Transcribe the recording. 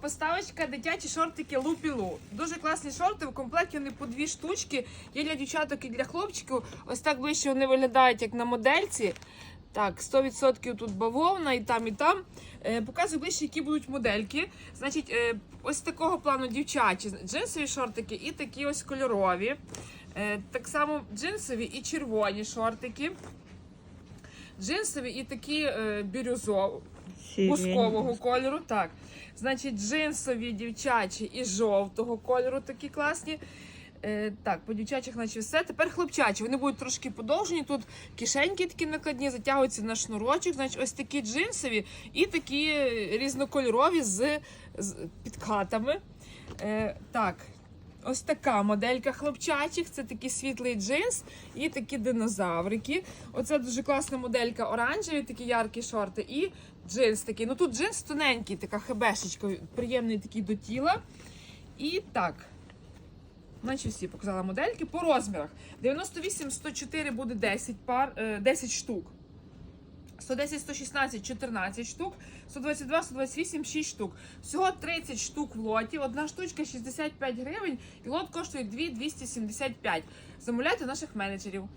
поставочка дитячі шортики Лупілу. Дуже класні шорти. В комплекті вони по дві штучки. Є для дівчаток і для хлопчиків. Ось так ближче вони виглядають, як на модельці. Так, 100% тут бавовна і там, і там. Е, показую ближче, які будуть модельки. Значить, е, ось такого плану дівчачі джинсові шортики і такі ось кольорові. Е, так само джинсові і червоні шортики. Джинсові і такі е, бірюзові, бускового кольору. Так. Значить, джинсові дівчачі і жовтого кольору такі класні. Е, так, по дівчачих, наче все. Тепер хлопчачі. Вони будуть трошки подовжені. Тут кишеньки такі накладні, затягуються на шнурочок. Значить, ось такі джинсові і такі різнокольорові з, з підкатами. Е, так. Ось така моделька хлопчачих. Це такий світлий джинс і такі динозаврики. Оце дуже класна моделька оранжеві, такі яркі шорти. І джинс такий. Ну тут джинс тоненький, така хебешечка, приємний такий до тіла. І так. Наче всі показала модельки по розмірах. 98-104 буде 10 пар, е, 10 штук. 110, 116, 14 штук, 122, 128, 6 штук. Всього 30 штук в лоті. Одна штучка 65 гривень, і лот коштує 2 275. Замовляйте наших менеджерів.